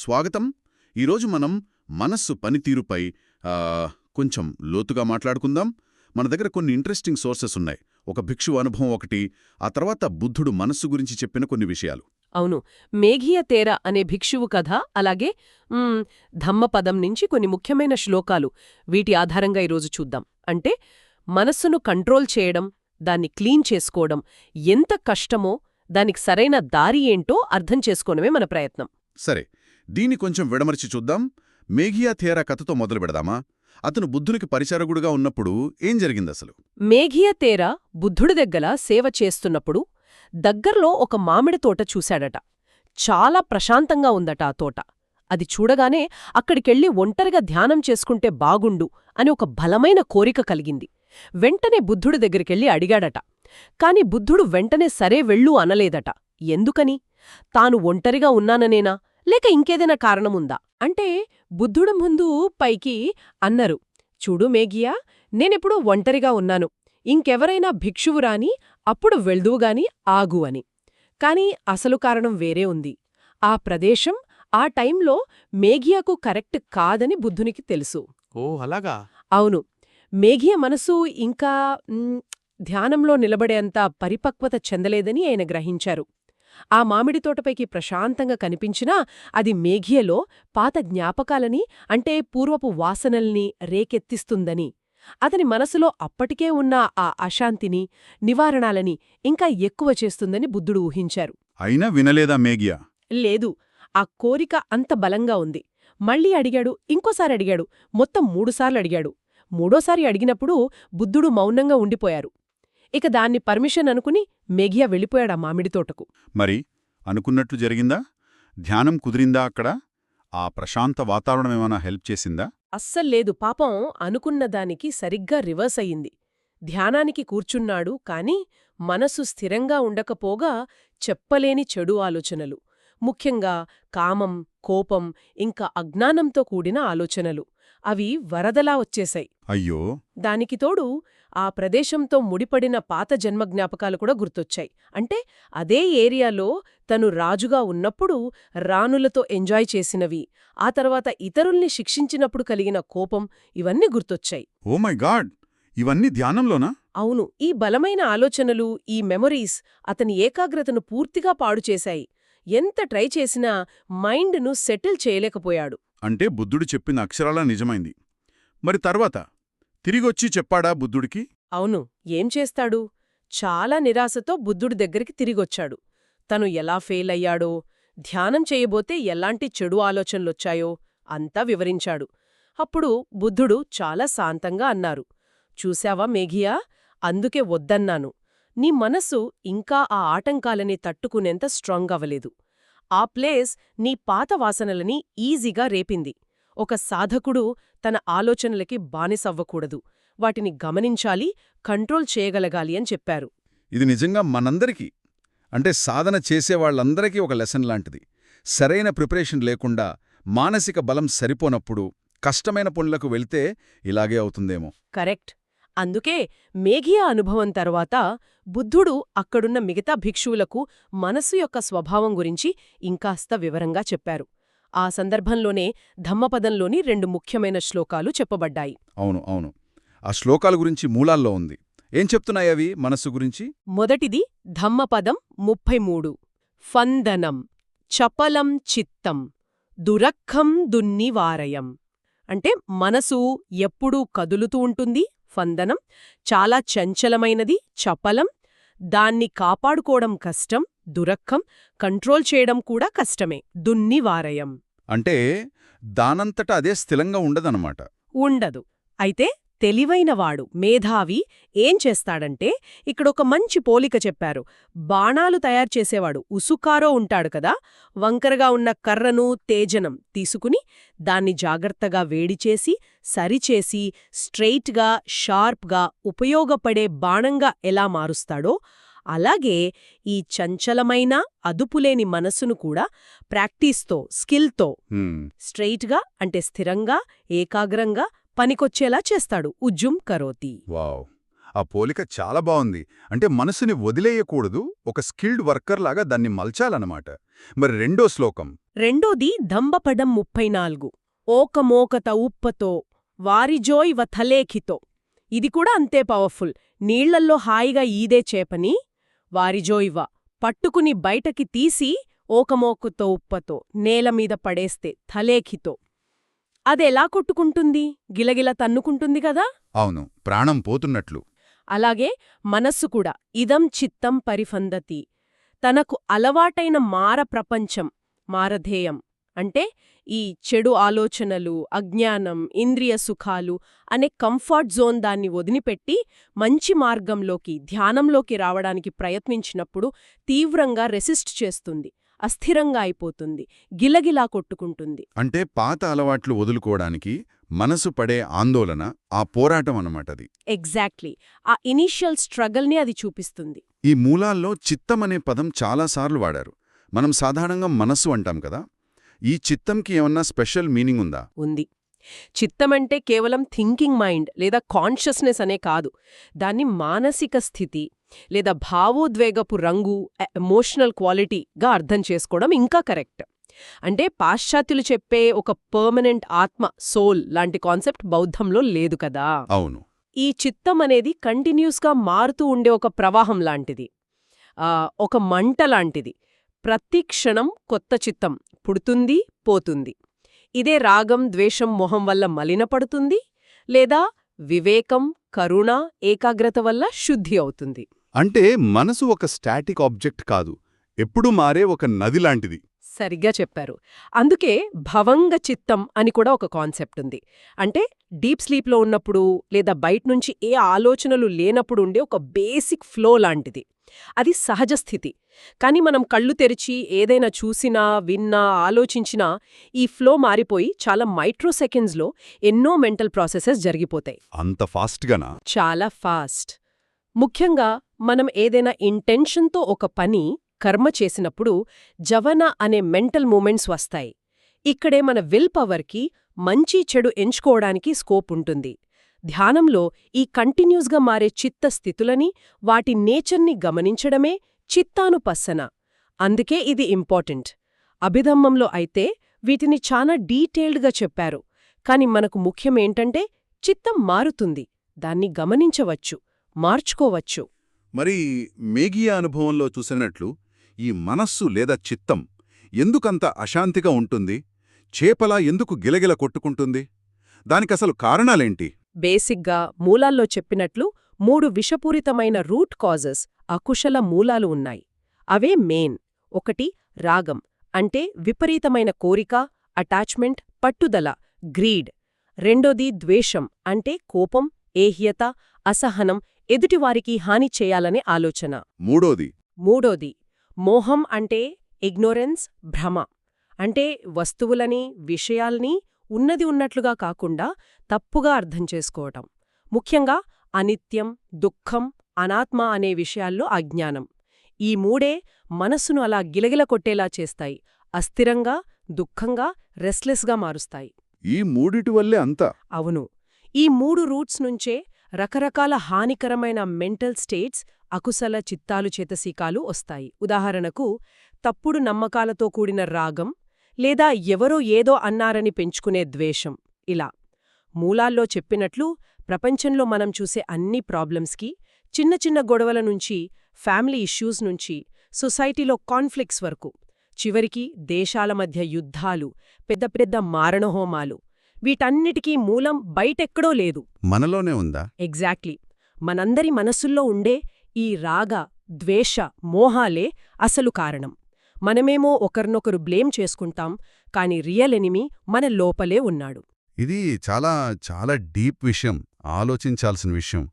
స్వాగతం. ఈరోజు మనం మనస్సు పనితీరుపై కొంచెం లోతుగా మాట్లాడుకుందాం. మన దగ్గర కొన్ని ఇంట్రెస్టింగ్ సోర్సెస్ ఉన్నాయి. ఒక భిక్షు అనుభవం ఒకటి ఆ తర్వాత బుద్ధుడు మనస్సు గురించి చెప్పిన కొన్ని విషయాలు. అవును. మేఘియ తేర అనే భిక్షువు కథ అలాగే ధమ్మపదం నుంచి కొన్ని ముఖ్యమైన శ్లోకాలు. వీటి ఆధారంగా ఈరోజు చూద్దాం. అంటే మనస్సును కంట్రోల్ చేయడం దాన్ని క్లీన్ చేసుకోవడం ఎంత కష్టమో దానికి సరైన దారి ఏంటో అర్థం చేసుకోవడమే మన ప్రయత్నం. సరే. దీన్ని కొంచెం విడమర్చి చూద్దాం. మేఘియా థేరా కథతో మొదలు పెడదామా? అతను బుద్ధునికి పరిచారకుడుగా ఉన్నప్పుడు ఏం జరిగిందసలు? మేఘియా తేరా బుద్ధుడి దగ్గర సేవ చేస్తున్నప్పుడు దగ్గర్లో ఒక మామిడి తోట చూశాడట. చాలా ప్రశాంతంగా ఉందట ఆ తోట. అది చూడగానే అక్కడికెళ్ళి ఒంటరిగా ధ్యానం చేసుకుంటే బాగుండు అని ఒక బలమైన కోరిక కలిగింది. వెంటనే బుద్ధుడి దగ్గరికెళ్ళి అడిగాడట. కాని బుద్ధుడు వెంటనే సరే వెళ్ళు అనలేదట. ఎందుకని? తాను ఒంటరిగా ఉన్నాననేనా? లేక ఇంకేదైనా కారణముందా? అంటే బుద్ధుడు ముందు పైకి అన్నరు చూడు మేఘియా నేనెప్పుడు ఒంటరిగా ఉన్నాను. ఇంకెవరైనా భిక్షువు రాని అప్పుడు వెళ్దువుగాని ఆగు అని. కాని అసలు కారణం వేరే ఉంది. ఆ ప్రదేశం ఆ టైంలో మేఘియాకు కరెక్ట్ కాదని బుద్ధునికి తెలుసు. ఓ అలాగా? అవును. మేఘియ మనసు ఇంకా ధ్యానంలో నిలబడేంత పరిపక్వత చెందలేదని ఆయన గ్రహించారు. ఆ మామిడి తోటపైకి ప్రశాంతంగా కనిపించినా అది మేఘియలో పాత జ్ఞాపకాలని అంటే పూర్వపు వాసనల్ని రేకెత్తిస్తుందని. అతని మనసులో అప్పటికే ఉన్న ఆ అశాంతిని నివారణాలని ఇంకా ఎక్కువ చేస్తుందని బుద్ధుడు ఊహించారు. అయినా వినలేదా మేఘియా? లేదు ఆ కోరిక అంత బలంగా ఉంది. మళ్ళీ అడిగాడు ఇంకోసారి అడిగాడు మొత్తం మూడుసార్లు అడిగాడు. మూడోసారి అడిగినప్పుడు బుద్ధుడు మౌనంగా ఉండిపోయారు. ఇక దాన్ని పర్మిషన్ అనుకుని మెగియా వెళ్ళిపోయాడా మామిడి తోటకు. మరి అనుకున్నట్లు జరిగిందా? ధ్యానం కుదిరిందా అక్కడ? ఆ ప్రశాంత వాతావరణం ఏమైనా హెల్ప్ చేసిందా? అస్సల్లేదు పాపం అనుకున్న దానికి సరిగ్గా రివర్స్ అయింది ధ్యానానికి కూర్చున్నాడు కాని మనసు స్థిరంగా ఉండకపోగా చెప్పలేని చెడు ఆలోచనలు. ముఖ్యంగా కామం కోపం ఇంకా అజ్ఞానంతో కూడిన ఆలోచనలు. అవి వరదలా వచ్చేశాయి. అయ్యో! దానికి తోడు ఆ ప్రదేశంతో ముడిపడిన పాత జన్మ జ్ఞాపకాలు కూడా గుర్తొచ్చాయి. అంటే అదే ఏరియాలో తను రాజుగా ఉన్నప్పుడు రాణులతో ఎంజాయ్ చేసినవి. ఆ తర్వాత ఇతరుల్ని శిక్షించినప్పుడు కలిగిన కోపం ఇవన్నీ గుర్తొచ్చాయి. Oh my God! ఇవన్నీ ధ్యానంలోనా? అవును. ఈ బలమైన ఆలోచనలు ఈ మెమరీస్ అతని ఏకాగ్రతను పూర్తిగా పాడు చేశాయి. ఎంత ట్రై చేసినా మైండ్ను సెటిల్ చేయలేకపోయాడు. అంటే బుద్ధుడు చెప్పిన అక్షరాల నిజమైంది. మరి తర్వాత తిరిగొచ్చి చెప్పాడా బుద్ధుడికి? అవును ఏం చేస్తాడు? చాలా నిరాశతో బుద్ధుడి దగ్గరికి తిరిగొచ్చాడు. తను ఎలా ఫెయిల్ అయ్యాడో ధ్యానం చేయబోతే ఎలాంటి చెడు ఆలోచనలొచ్చాయో అంతా వివరించాడు. అప్పుడు బుద్ధుడు చాలా శాంతంగా అన్నారు. చూశావా మేఘియా? అందుకే వద్దన్నాను. నీ మనసు ఇంకా ఆ ఆటంకాలని తట్టుకునేంత స్ట్రాంగ్ అవ్వలేదు. ఆ ప్లేస్ నీ పాత వాసనలని ఈజీగా రేపింది. ఒక సాధకుడు తన ఆలోచనలకి బానిసవ్వకూడదు వాటిని గమనించాలి కంట్రోల్ చేయగలగాలి అని చెప్పారు. ఇది నిజంగా మనందరికీ అంటే సాధన చేసేవాళ్ళందరికీ ఒక లెసన్ లాంటిది. సరైన ప్రిపరేషన్ లేకుండా మానసిక బలం సరిపోనప్పుడు కష్టమైన పనులకు వెళ్తే ఇలాగే అవుతుందేమో. కరెక్ట్. అందుకే మేఘియా అనుభవం తర్వాత బుద్ధుడు అక్కడున్న మిగతా భిక్షువులకు మనస్సు యొక్క స్వభావం గురించి ఇంకాస్త వివరంగా చెప్పారు. ఆ సందర్భంలోనే ధమ్మపదంలోని రెండు ముఖ్యమైన శ్లోకాలు చెప్పబడ్డాయి. అవును అవును. ఆ శ్లోకాల గురించి మూలాల్లో ఉంది. ఏం చెప్తున్నాయి అవి మనస్సు గురించి? మొదటిది ధమ్మపదం ముప్పై మూడు. ఫందనం చపలం చిత్తం దురఖం దున్నివారయం. అంటే మనసు ఎప్పుడూ కదులుతూ ఉంటుంది ఫందనం చాలా చంచలమైనది చపలం దాన్ని కాపాడుకోవడం కష్టం దురఖం కంట్రోల్ చేయడం కూడా కష్టమే దున్నివారయం అంటే దానంతట అదే స్థిరంగా ఉండదన్నమాట ఉండదు. అయితే తెలివైనవాడు మేధావి ఏం చేస్తాడంటే ఇక్కడొక మంచి పోలిక చెప్పారు. బాణాలు తయారు చేసేవాడు ఉసుకారో ఉంటాడు కదా వంకరగా ఉన్న కర్రను తేజనం తీసుకుని దాన్ని జాగ్రత్తగా వేడిచేసి సరిచేసి స్ట్రెయిట్గా షార్ప్గా ఉపయోగపడే బాణంగా ఎలా మారుస్తాడో అలాగే ఈ చంచలమైన అదుపులేని మనసును కూడా ప్రాక్టీస్తో స్కిల్తో స్ట్రెయిట్గా అంటే స్థిరంగా ఏకాగ్రంగా పనికొచ్చేలా చేస్తాడు. ఉజ్జుం కరోతి. వావ్. ఆ పోలిక చాలా బావుంది అంటే మనసుని వదిలేయకూడదు. ఒక స్కిల్డ్ వర్కర్ లాగా దాన్ని మలచాలన్నమాట. మరి రెండో శ్లోకం. రెండోది దంబపడం ముప్పై నాలుగు ఓకమోకత ఉప్పతో వారిజోయ్ వథలేఖితో. ఇది కూడా అంతే పవర్ఫుల్. నీళ్ళల్లో హాయిగా ఈదే చేపని వారిజోయివ పట్టుకుని బయటకి తీసి ఓకమోకతో ఉప్పతో నేలమీద పడేస్తే థలేఖితో. అదెలా కొట్టుకుంటుంది? గిలగిల తన్నుకుంటుంది కదా? అవును ప్రాణం పోతున్నట్లు. అలాగే మనస్సు కూడా ఇదం చిత్తం పరిఫందతి. తనకు అలవాటైన మార ప్రపంచం మారధేయం. అంటే ఈ చెడు ఆలోచనలు అజ్ఞానం ఇంద్రియ సుఖాలు అనే కంఫర్ట్ జోన్ దాన్ని వదిలిపెట్టి మంచి మార్గంలోకి ధ్యానంలోకి రావడానికి ప్రయత్నించినప్పుడు తీవ్రంగా రెసిస్ట్ చేస్తుంది. అస్థిరంగా అయిపోతుంది. గిలగిలా కొట్టుకుంటుంది. అంటే పాత అలవాట్లు వదులుకోవడానికి మనసు పడే ఆందోళన ఆ పోరాటం అన్నమాటది ఎగ్జాక్ట్లీ. ఆ ఇనీషియల్ స్ట్రగల్ని అది చూపిస్తుంది. ఈ మూలాల్లో చిత్తం అనే పదం చాలాసార్లు వాడారు. మనం సాధారణంగా మనస్సు అంటాం కదా? ఈ చిత్తంకి ఏమన్నా స్పెషల్ మీనింగ్ ఉందా? ఉంది. చిత్తమంటే కేవలం థింకింగ్ మైండ్ లేదా కాన్షియస్నెస్ అనే కాదు. దాన్ని మానసిక స్థితి లేదా భావోద్వేగపు రంగు ఎమోషనల్ క్వాలిటీగా అర్థం చేసుకోవడం ఇంకా కరెక్ట్. అంటే పాశ్చాత్యులు చెప్పే ఒక పర్మనెంట్ ఆత్మ సోల్ లాంటి కాన్సెప్ట్ బౌద్ధంలో లేదు కదా. అవును. ఈ చిత్తం అనేది కంటిన్యూస్గా మారుతూ ఉండే ఒక ప్రవాహం లాంటిది. ఒక మంట లాంటిది. ప్రతి క్షణం కొత్త చిత్తం పుడుతుంది పోతుంది. ఇదే రాగం ద్వేషం మొహం వల్ల మలినపడుతుంది లేదా వివేకం కరుణ ఏకాగ్రత వల్ల శుద్ధి అవుతుంది. అంటే మనసు ఒక స్టాటిక్ ఆబ్జెక్ట్ కాదు. ఎప్పుడూ మారే ఒక నది లాంటిది. సరిగ్గా చెప్పారు. అందుకే భవంగ చిత్తం అని కూడా ఒక కాన్సెప్ట్ ఉంది. అంటే డీప్ స్లీప్లో ఉన్నప్పుడు లేదా బయటనుంచి ఏ ఆలోచనలు లేనప్పుడు ఉండే ఒక బేసిక్ ఫ్లో లాంటిది. అది సహజ స్థితి. కానీ మనం కళ్ళు తెరిచి ఏదైనా చూసినా విన్నా ఆలోచించినా ఈ ఫ్లో మారిపోయి చాలా మైక్రో సెకండ్స్లో ఎన్నో మెంటల్ ప్రాసెసెస్ జరిగిపోతాయి. అంత ఫాస్ట్గానా? చాలా ఫాస్ట్. ముఖ్యంగా మనం ఏదైనా ఇంటెన్షన్తో ఒక పని కర్మ చేసినప్పుడు జవన అనే మెంటల్ మూమెంట్స్ వస్తాయి. ఇక్కడే మన విల్ పవర్కి మంచి చెడు ఎంచుకోవడానికి స్కోప్ ఉంటుంది. ధ్యానంలో ఈ కంటిన్యూస్గా మారే చిత్త స్థితులని వాటి నేచర్ని గమనించడమే చిత్తానుపస్సన అందుకే ఇది ఇంపార్టెంట్. అభిధమ్మంలో అయితే వీటిని చాలా డీటెయిల్డ్గా చెప్పారు. కాని మనకు ముఖ్యమేంటంటే చిత్తం మారుతుంది. దాన్ని గమనించవచ్చు మార్చుకోవచ్చు. మరి మేఘియా అనుభవంలో చూసినట్లు ఈ మనస్సు లేదా చిత్తం ఎందుకంత అశాంతిగా ఉంటుంది? చేపలా ఎందుకు గిలగిల కొట్టుకుంటుంది? దానికసలు కారణాలేంటి? బేసిక్గా మూలాల్లో చెప్పినట్లు మూడు విషపూరితమైన రూట్ కాజెస్ అకుశల మూలాలు ఉన్నాయి. అవే మెయిన్. ఒకటి రాగం అంటే విపరీతమైన కోరిక అటాచ్మెంట్ పట్టుదల గ్రీడ్. రెండోది ద్వేషం అంటే కోపం ఏహ్యత అసహనం ఎదుటివారికి హాని చేయాలనే ఆలోచన. మూడోది. మూడోది మోహం అంటే ఇగ్నోరెన్స్ భ్రమ. అంటే వస్తువులని విషయాల్ని ఉన్నది ఉన్నట్లుగా కాకుండా తప్పుగా అర్థం చేసుకోవటం. ముఖ్యంగా అనిత్యం దుఃఖం అనాత్మ అనే విషయాల్లో అజ్ఞానం. ఈ మూడే మనస్సును అలా గిలగిల కొట్టేలా చేస్తాయి. అస్థిరంగా దుఃఖంగా రెస్లెస్గా మారుస్తాయి. ఈ మూడిటి వల్లే అంతా. అవును. ఈ మూడు రూట్స్ నుంచే రకరకాల హానికరమైన మెంటల్ స్టేట్స్ అకుశల చిత్తాలు చేతసీకాలు వస్తాయి. ఉదాహరణకు తప్పుడు నమ్మకాలతో కూడిన రాగం లేదా ఎవరో ఏదో అన్నారని పెంచుకునే ద్వేషం. ఇలా మూలాల్లో చెప్పినట్లు ప్రపంచంలో మనం చూసే అన్ని ప్రాబ్లమ్స్కి చిన్న చిన్న గొడవల నుంచి ఫ్యామిలీ ఇష్యూస్ నుంచి సొసైటీలో కాన్ఫ్లిక్ట్స్ వరకు చివరికి దేశాల మధ్య యుద్ధాలు పెద్ద పెద్ద మారణహోమాలు వీటన్నిటికీ మూలం బయటెక్కడో లేదు. మనలోనే ఉందా? ఎగ్జాక్ట్లీ. మనందరి మనసుల్లో ఉండే ఈ రాగ ద్వేష మోహాలే అసలు కారణం. మనమేమో ఒకరినొకరు బ్లేమ్ చేసుకుంటాం కాని రియల్ ఎనిమి మన లోపలే ఉన్నాడు. ఇది చాలా చాలా డీప్ విషయం ఆలోచించాల్సిన విషయం.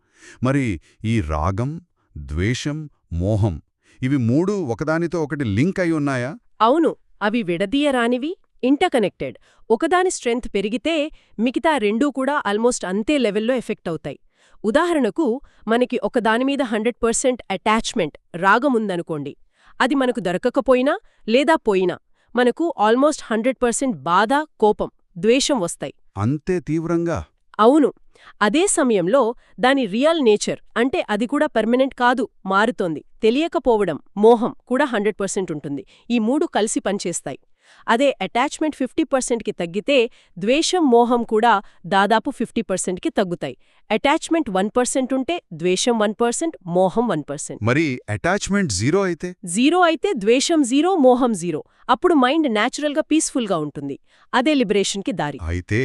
మరి ఈ రాగం ద్వేషం మోహం ఇవి మూడు ఒకదానితో ఒకటి లింక్ అయి ఉన్నాయా? అవును అవి విడదీయరానివి ఇంటర్కనెక్టెడ్ ఒకదాని స్ట్రెంగ్త్ పెరిగితే మిగతా రెండూ కూడా ఆల్మోస్ట్ అంతే లెవెల్లో ఎఫెక్ట్ అవుతాయి. ఉదాహరణకు మనకి ఒకదానిమీద హండ్రెడ్ పర్సెంట్ అటాచ్మెంట్ రాగముందనుకోండి. అది మనకు దొరకకపోయినా లేదా పోయినా మనకు ఆల్మోస్ట్ హండ్రెడ్ పర్సెంట్ బాధ కోపం ద్వేషం వస్తాయి. అంతే తీవ్రంగా? అవును. అదే సమయంలో దాని రియల్ నేచర్ అంటే అది కూడా పర్మనెంట్ కాదు మారుతోంది. తెలియకపోవడం మోహం కూడా హండ్రెడ్ పర్సెంట్ ఉంటుంది. ఈ మూడు కలిసి పనిచేస్తాయి. అదే అటాచ్మెంట్ ఫిఫ్టీ పర్సెంట్కి తగ్గితే ద్వేషం మోహం కూడా దాదాపు ఫిఫ్టీ పర్సెంట్కి తగ్గుతాయి. అటాచ్మెంట్ వన్ పర్సెంట్ ఉంటే ద్వేషం వన్ పర్సెంట్ మోహం వన్ పర్సెంట్. మరి అటాచ్మెంట్ జీరో అయితే? జీరో అయితే ద్వేషం జీరో మోహం జీరో. అప్పుడు మైండ్ న్యాచురల్గా పీస్ఫుల్గా ఉంటుంది. అదే లిబరేషన్కి దారి. అయితే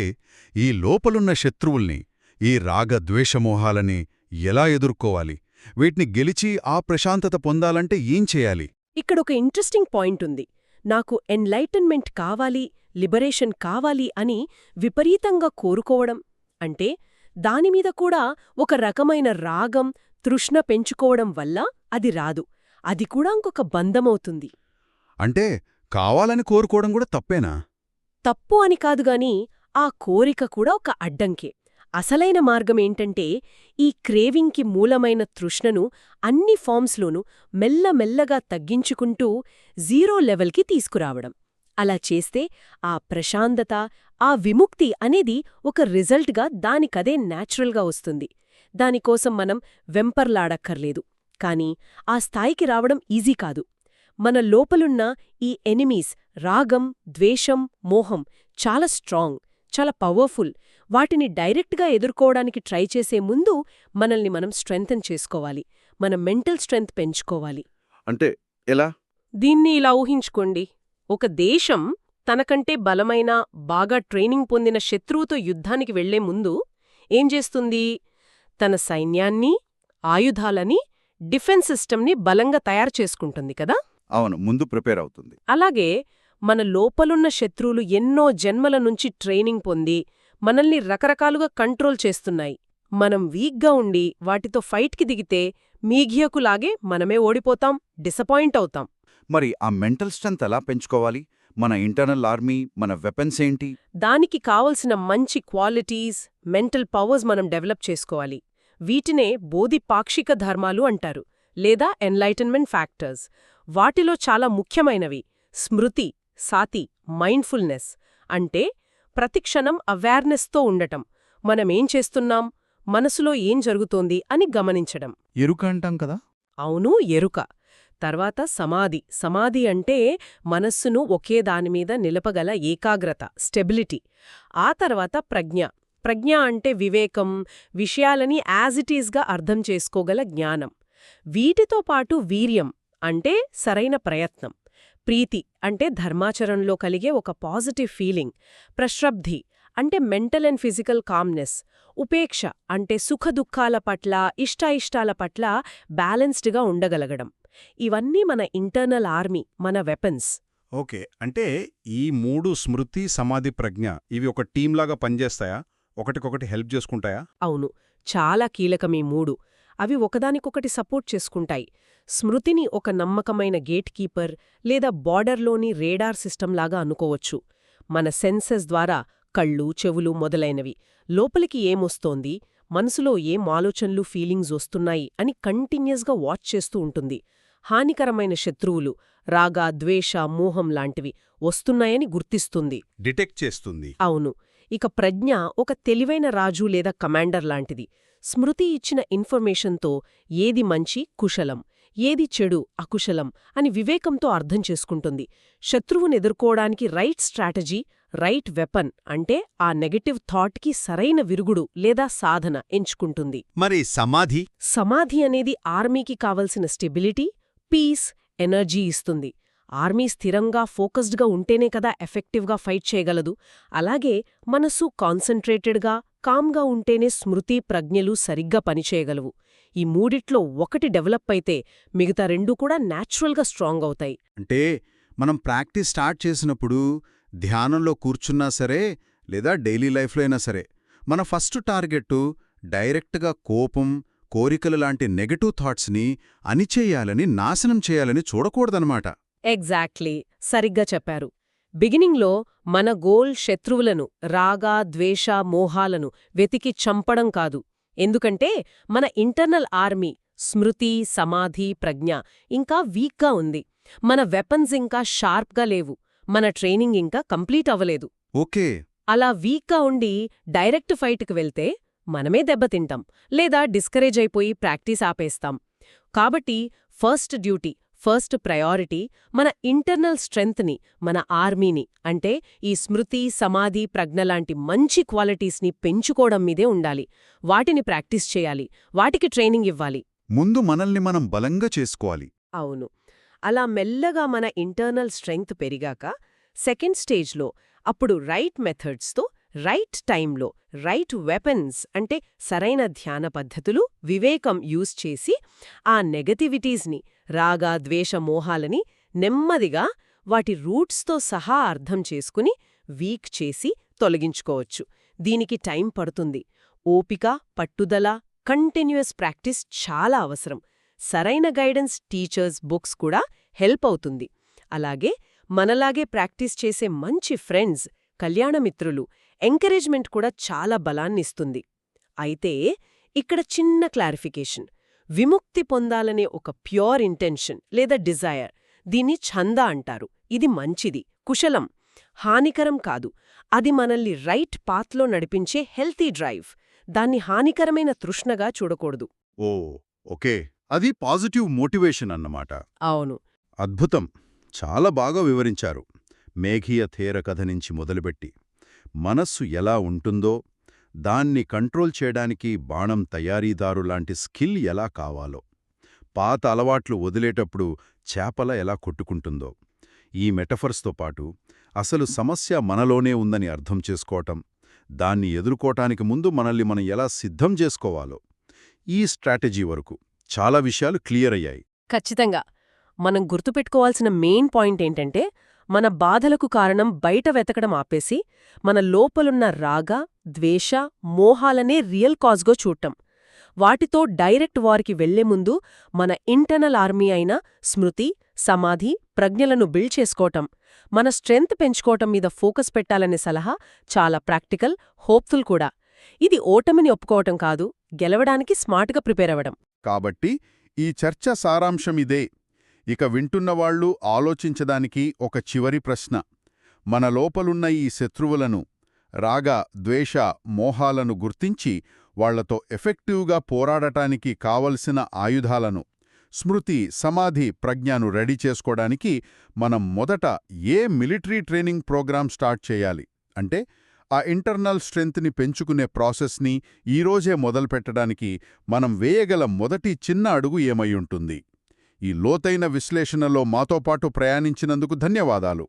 ఈ లోపలున్న శత్రువుల్ని ఈ రాగ ద్వేషమోహాలని ఎలా ఎదుర్కోవాలి? వీటిని గెలిచి ఆ ప్రశాంతత పొందాలంటే ఏం చేయాలి? ఇక్కడ ఒక ఇంట్రెస్టింగ్ పాయింట్ ఉంది. నాకు ఎన్లైటన్మెంట్ కావాలి లిబరేషన్ కావాలి అని విపరీతంగా కోరుకోవడం. అంటే దానిమీద కూడా ఒక రకమైన రాగం తృష్ణ పెంచుకోవడం వల్ల అది రాదు. అది కూడా ఇంకొక బంధమవుతుంది. అంటే కావాలని కోరుకోవడం కూడా తప్పేనా? తప్పు అని కాదుగాని ఆ కోరిక కూడా ఒక అడ్డంకే. అసలైన మార్గమేంటంటే ఈ క్రేవింగ్కి మూలమైన తృష్ణను అన్ని ఫామ్స్లోనూ మెల్లమెల్లగా తగ్గించుకుంటూ జీరో లెవెల్కి తీసుకురావడం. అలా చేస్తే ఆ ప్రశాంతత ఆ విముక్తి అనేది ఒక రిజల్ట్గా దానికదే న్యాచురల్గా వస్తుంది. దానికోసం మనం వెంపర్లాడక్కర్లేదు. కాని ఆ స్థాయికి రావడం ఈజీ కాదు. మన లోపలున్న ఈ ఎనిమీస్ రాగం ద్వేషం మోహం చాలా స్ట్రాంగ్. చాలా పవర్ఫుల్ వాటిని డైరెక్ట్గా ఎదుర్కోవడానికి ట్రై చేసే ముందు మనల్ని మనం స్ట్రెంగ్తన్ చేసుకోవాలి. మన మెంటల్ స్ట్రెంగ్త్ పెంచుకోవాలి. అంటే ఎలా? దీన్ని ఇలా ఊహించుకోండి. ఒక దేశం తనకంటే బలమైన బాగా ట్రైనింగ్ పొందిన శత్రువుతో యుద్ధానికి వెళ్ళే ముందు ఏం చేస్తుంది? తన సైన్యాన్ని ఆయుధాలని డిఫెన్స్ సిస్టమ్ని బలంగా తయారు చేసుకుంటుంది కదా? అవును ముందు ప్రిపేర్ అవుతుంది. అలాగే మన లోపలున్న శత్రువులు ఎన్నో జన్మల నుంచి ట్రైనింగ్ పొంది మనల్ని రకరకాలుగా కంట్రోల్ చేస్తున్నాయి. మనం వీక్గా ఉండి వాటితో ఫైట్కి దిగితే మీఘియకులాగే మనమే ఓడిపోతాం డిసపాయింట్ అవుతాం. మరి ఆ మెంటల్ స్ట్రెంత్ ఎలా పెంచుకోవాలి? మన ఇంటర్నల్ ఆర్మీ మన వెపన్స్ ఏంటి? దానికి కావలసిన మంచి క్వాలిటీస్ మెంటల్ పవర్స్ మనం డెవలప్ చేసుకోవాలి. వీటినే బోధి పాక్షిక ధర్మాలు అంటారు లేదా ఎన్లైటన్మెంట్ ఫ్యాక్టర్స్. వాటిలో చాలా ముఖ్యమైనవి స్మృతి సాతి మైండ్ఫుల్నెస్ అంటే ప్రతిక్షణం అవేర్నెస్తో ఉండటం. మనమేం చేస్తున్నాం? మనసులో ఏం జరుగుతోంది? అని గమనించడం. ఎరుక అంటాం కదా? అవును ఎరుక. తర్వాత సమాధి. సమాధి అంటే మనస్సును ఒకే దానిమీద నిలపగల ఏకాగ్రత స్టెబిలిటీ. ఆ తర్వాత ప్రజ్ఞ. ప్రజ్ఞ అంటే వివేకం విషయాలని యాజ్ ఇట్ ఈస్గా అర్థం చేసుకోగల జ్ఞానం. వీటితో పాటు వీర్యం అంటే సరైన ప్రయత్నం. ప్రీతి అంటే ధర్మాచరణలో కలిగే ఒక పాజిటివ్ ఫీలింగ్ ప్రశ్రబ్ధి అంటే మెంటల్ అండ్ ఫిజికల్ కామ్నెస్ ఉపేక్ష అంటే సుఖదుఖాల పట్ల ఇష్టాయిష్టాల పట్ల బ్యాలెన్స్డ్గా ఉండగలగడం. ఇవన్నీ మన ఇంటర్నల్ ఆర్మీ మన వెపన్స్. ఓకే. అంటే ఈ మూడు స్మృతి సమాధి ప్రజ్ఞ ఇవి ఒక టీంలాగా పనిచేస్తాయా? ఒకటికొకటి హెల్ప్ చేసుకుంటాయా? అవును. చాలా కీలకమీ మూడు. అవి ఒకదానికొకటి సపోర్ట్ చేసుకుంటాయి. స్మృతిని ఒక నమ్మకమైన గేట్ కీపర్ లేదా బార్డర్లోని రేడార్ సిస్టంలాగా అనుకోవచ్చు. మన సెన్సెస్ ద్వారా కళ్ళు చెవులు మొదలైనవి. లోపలికి ఏమొస్తోంది? మనసులో ఏం ఆలోచనలు ఫీలింగ్స్ వస్తున్నాయి? అని కంటిన్యూస్గా వాచ్ చేస్తూ ఉంటుంది. హానికరమైన శత్రువులు రాగ ద్వేష మోహం లాంటివి వస్తున్నాయని గుర్తిస్తుంది. డిటెక్ట్ చేస్తుంది. అవును. ఇక ప్రజ్ఞ ఒక తెలివైన రాజు లేదా కమాండర్ లాంటిది. స్మృతి ఇచ్చిన ఇన్ఫర్మేషన్తో ఏది మంచి కుశలం. ఏది చెడు అకుశలం అని వివేకంతో అర్థం చేసుకుంటుంది. శత్రువును ఎదుర్కోవడానికి రైట్ స్ట్రాటజీ రైట్ వెపన్ అంటే ఆ నెగటివ్ థాట్కి సరైన విరుగుడు లేదా సాధన ఎంచుకుంటుంది. మరి సమాధి? సమాధి అనేది ఆర్మీకి కావలసిన స్టెబిలిటీ పీస్ ఎనర్జీ ఇస్తుంది. ఆర్మీ స్థిరంగా ఫోకస్డ్గా ఉంటేనే కదా ఎఫెక్టివ్గా ఫైట్ చేయగలదు. అలాగే మనసు కాన్సంట్రేటెడ్గా కామ్గా ఉంటేనే స్మృతి ప్రజ్ఞలు సరిగ్గా పనిచేయగలవు. ఈ మూడిట్లో ఒకటి డెవలప్ అయితే మిగతా రెండూ కూడా న్యాచురల్గా స్ట్రాంగ్ అవుతాయి. అంటే మనం ప్రాక్టీస్ స్టార్ట్ చేసినప్పుడు ధ్యానంలో కూర్చున్నా సరే లేదా డైలీ లైఫ్లో అయినా సరే మన ఫస్ట్ టార్గెట్టు డైరెక్ట్గా కోపం కోరికలు లాంటి నెగటివ్ థాట్స్ని అనిచేయాలని నాశనం చేయాలని చూడకూడదనమాట ఎగ్జాక్ట్లీ. సరిగ్గా చెప్పారు. బిగినింగ్లో మన గోల్ శత్రువులను రాగా ద్వేష మోహాలను వెతికి చంపడం కాదు. ఎందుకంటే మన ఇంటర్నల్ ఆర్మీ స్మృతి సమాధి ప్రజ్ఞ ఇంకా వీక్గా ఉంది. మన వెపన్స్ ఇంకా షార్ప్గా లేవు. మన ట్రైనింగ్ ఇంకా కంప్లీట్ అవ్వలేదు. ఓకే. అలా వీక్గా ఉండి డైరెక్ట్ ఫైట్కి వెళ్తే మనమే దెబ్బతింటాం లేదా డిస్కరేజ్ అయిపోయి ప్రాక్టీస్ ఆపేస్తాం. కాబట్టి ఫస్ట్ డ్యూటీ ఫస్ట్ ప్రయారిటీ మన ఇంటర్నల్ స్ట్రెంగ్త్ని మన ఆర్మీని అంటే ఈ స్మృతి సమాధి ప్రజ్ఞ లాంటి మంచి క్వాలిటీస్ని పెంచుకోవడం మీదే ఉండాలి. వాటిని ప్రాక్టీస్ చేయాలి. వాటికి ట్రైనింగ్ ఇవ్వాలి. ముందు మనల్ని మనం బలంగా చేసుకోవాలి. అవును. అలా మెల్లగా మన ఇంటర్నల్ స్ట్రెంగ్త్ పెరిగాక సెకండ్ స్టేజ్లో అప్పుడు రైట్ మెథడ్స్తో రైట్ టైంలో రైట్ వెపన్స్ అంటే సరైన ధ్యాన పద్ధతులు వివేకం యూజ్ చేసి ఆ నెగటివిటీస్ని రాగా ద్వేష మోహాలని నెమ్మదిగా వాటి రూట్స్తో సహా అర్థం చేసుకుని వీక్ చేసి తొలగించుకోవచ్చు. దీనికి టైం పడుతుంది. ఓపిక పట్టుదల కంటిన్యూయస్ ప్రాక్టీస్ చాలా అవసరం. సరైన గైడెన్స్ టీచర్స్ బుక్స్ కూడా హెల్ప్ అవుతుంది. అలాగే మనలాగే ప్రాక్టీస్ చేసే మంచి ఫ్రెండ్స్ కళ్యాణమిత్రులు ఎంకరేజ్మెంట్ కూడా చాలా బలాన్నిస్తుంది. అయితే ఇక్కడ చిన్న క్లారిఫికేషన్. విముక్తి పొందాలనే ఒక ప్యూర్ ఇంటెన్షన్ లేదా డిజైర్. దీన్ని ఛందా అంటారు. ఇది మంచిది కుశలం హానికరం కాదు. అది మనల్ని రైట్ పాత్లో నడిపించే హెల్తీ డ్రైవ్. దాన్ని హానికరమైన తృష్ణగా చూడకూడదు. ఓ ఓకే. అది పాజిటివ్ మోటివేషన్ అన్నమాట. అవును. అద్భుతం. చాలా బాగా వివరించారు. మేఘీయ థేర కథ నుంచి మొదలుపెట్టి మనస్సు ఎలా ఉంటుందో దాన్ని కంట్రోల్ చేయడానికి బాణం తయారీదారు లాంటి స్కిల్ ఎలా కావాలో. పాత అలవాట్లు వదిలేటప్పుడు చేపల ఎలా కొట్టుకుంటుందో. ఈ మెటఫర్స్తో పాటు అసలు సమస్య మనలోనే ఉందని అర్థం చేసుకోవటం దాన్ని ఎదుర్కోటానికి ముందు మనల్ని మనం ఎలా సిద్ధం చేసుకోవాలో. ఈ స్ట్రాటజీ వరకు చాలా విషయాలు క్లియర్ అయ్యాయి. ఖచ్చితంగా. మనం గుర్తుపెట్టుకోవాల్సిన మెయిన్ పాయింట్ ఏంటంటే మన బాధలకు కారణం బయట వెతకడం ఆపేసి మన లోపలున్న రాగ ద్వేష మోహాలనే రియల్ కాజ్గో చూడటం. వాటితో డైరెక్ట్ వారికి వెళ్ళే ముందు మన ఇంటర్నల్ ఆర్మీ అయిన స్మృతి సమాధి ప్రజ్ఞలను బిల్డ్ చేసుకోవటం. మన స్ట్రెంగ్త్ పెంచుకోవటం మీద ఫోకస్ పెట్టాలనే సలహా చాలా ప్రాక్టికల్ హోప్ఫుల్ కూడా. ఇది ఓటమిని ఒప్పుకోవటం కాదు గెలవడానికి స్మార్ట్గా ప్రిపేర్ అవ్వడం. కాబట్టి ఈ చర్చ సారాంశం ఇదే. ఇక వింటున్నవాళ్ళు ఆలోచించడానికి ఒక చివరి ప్రశ్న. మన లోపలున్న ఈ శత్రువులను రాగ ద్వేష మోహాలను గుర్తించి వాళ్ళతో ఎఫెక్టివ్గా పోరాడటానికి కావలసిన ఆయుధాలను స్మృతి సమాధి ప్రజ్ఞను రెడీ చేసుకోవడానికి మనం మొదట ఏ మిలిటరీ ట్రైనింగ్ ప్రోగ్రాం స్టార్ట్ చేయాలి? అంటే ఆ ఇంటర్నల్ స్ట్రెంగ్త్ని పెంచుకునే ప్రాసెస్ని ఈరోజే మొదలుపెట్టడానికి మనం వేయగల మొదటి చిన్న అడుగు ఏమై ఉంటుంది? ఈ లోతైన విశ్లేషణలో మాతో పాటు ప్రయాణించినందుకు ధన్యవాదాలు.